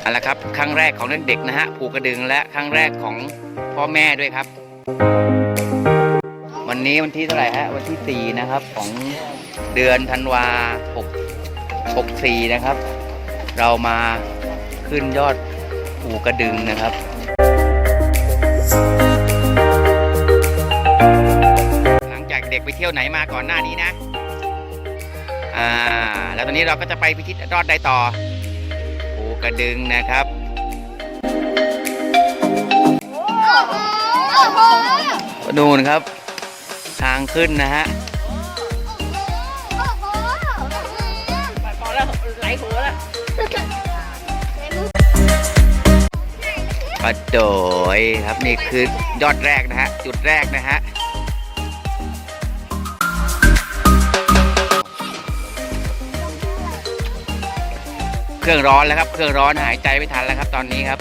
เอาละครับครั้งแรกของเด็กๆนะฮะภูกระดึงและครั้งแรกของพ่อแม่ด้วยครับ วันนี้วันที่เท่าไหร่ฮะวันที่ 4 นะครับของเดือนธันวา6 64 นะครับ เรามาขึ้นยอดภูกระดึงนะครับหลังจากเด็กไปเที่ยวไหนมาก่อนหน้านี้นะ อ่า แล้วตอนนี้เราก็จะไปพิชิตรอดได้ต่อ กระดึงนะครับนู่นครับ ทางขึ้นนะฮะพอแล้วไหลหัวแล้วปะโดยครับนี่คือยอดแรกนะฮะ จุดแรกนะฮะ เครื่องร้อนแล้วครับ เครื่องร้อนหายใจไม่ทันแล้วครับ ตอนนี้ครับ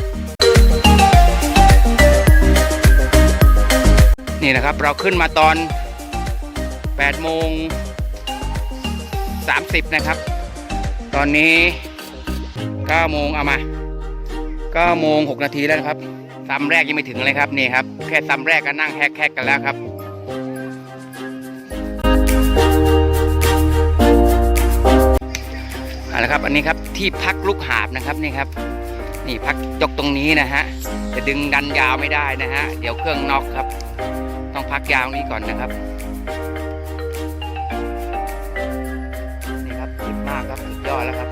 นี่นะครับเราขึ้นมาตอน8โมง30 นะครับ ตอนนี้9โมงเอามา9โมง6นาทีแล้วครับซ้ำแรกยังไม่ถึงเลยครับนี่ครับ แค่ซ้ำแรกก็นั่งแฮกๆกันแล้วครับ เอาละครันนี้ครับที่พักลูกหาบนะครับนี่ครับ นี่พักยกตรงนี้นะฮะจะดึงดันยาวไม่ได้นะฮะเดี๋ยวเครื่องน็อกครับ ต้องพักยาวนี้ก่อนนะครับนี่ครับสุดมากครับสุดยอดแล้วครับ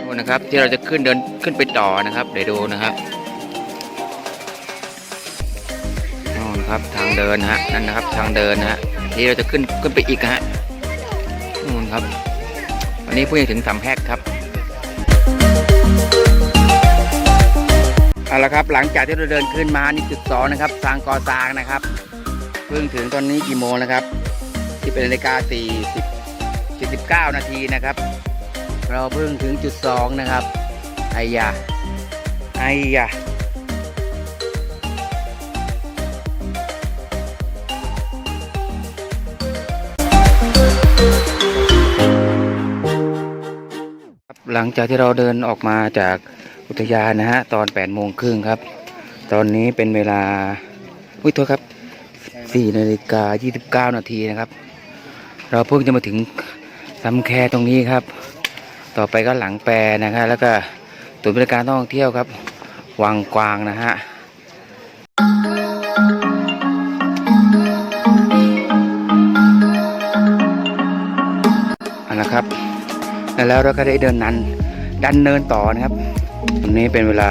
ดูนะครับที่เราจะขึ้นเดินขึ้นไปต่อนะครับเดี๋ยวดูนะครับ ครับทางเดินฮะนั่นนะครับทางเดินนะฮะที่เราจะขึ้นขึ้นไปอีกฮะนู่นครับวันนี้เพิ่งถึงสามแพรกครับเอาละครับหลังจากที่เราเดินขึ้นมานี่จุดสองนะครับทางกอซางนะครับเพิ่งถึงตอนนี้กี่โมงนะครับ ที่เป็นนาฬิกาสี่สิบสี่สิบเก้านาทีนะครับ เราเพิ่งถึงจุดสองนะครับไอ้ยาไอ้ยา หลังจากที่เราเดินออกมาจากอุทยานนะฮะตอน8โมงครึ่งครับ ตอนนี้เป็นเวลาอุ้ยโทษครับ4นาฬิกา29 นาทีนะครับ เราเพิ่งจะมาถึงซ้ำแคตรงนี้ครับ ต่อไปก็หลังแปรนะครับแล้วก็ศูนบริการท่องเที่ยวครับ วังกวางนะฮะ แล้วเราก็ได้เดินนันดันเนินต่อนะครับตรงนี้เป็นเวลา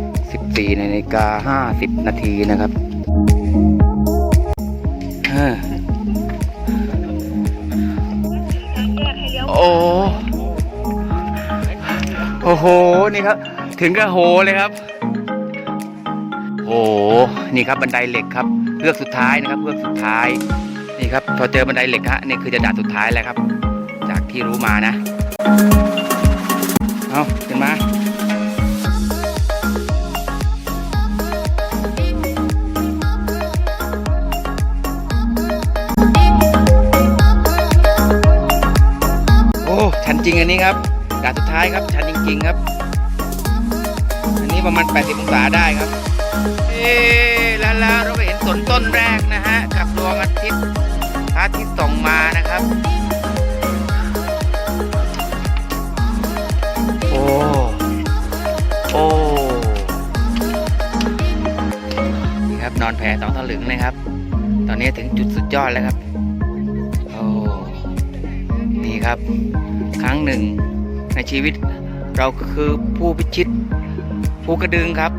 14นาฬิกา50 นาทีนะครับโอ้โอ้โห นี่ครับ ถึงกับโหเลยครับ โอ้โหนี่ครับบันไดเหล็กครับเลือกสุดท้ายนะครับเลือกสุดท้าย นี่ครับ พอเจอบันไดเหล็กฮะนี่คือจะด่านสุดท้ายแล้วครับ จากที่รู้มานะ เอาขึ้นมาโอ้ชันจริงอันนี้ครับด่านสุดท้ายครับชันจริง ๆ ครับ อันนี้ประมาณ 80 องศาได้ครับ เอ๊แล้วเราก็เห็นสนต้นแรกนะฮะกับดวงอาทิตย์พระอาทิตย์ส่องมานะครับ สองถลึงเลยครับ ตอนนี้ถึงจุดสุดยอดแล้วครับโอ้นี่ครับ ครั้งหนึ่งในชีวิต เราคือผู้พิชิตภูกระดึงครับ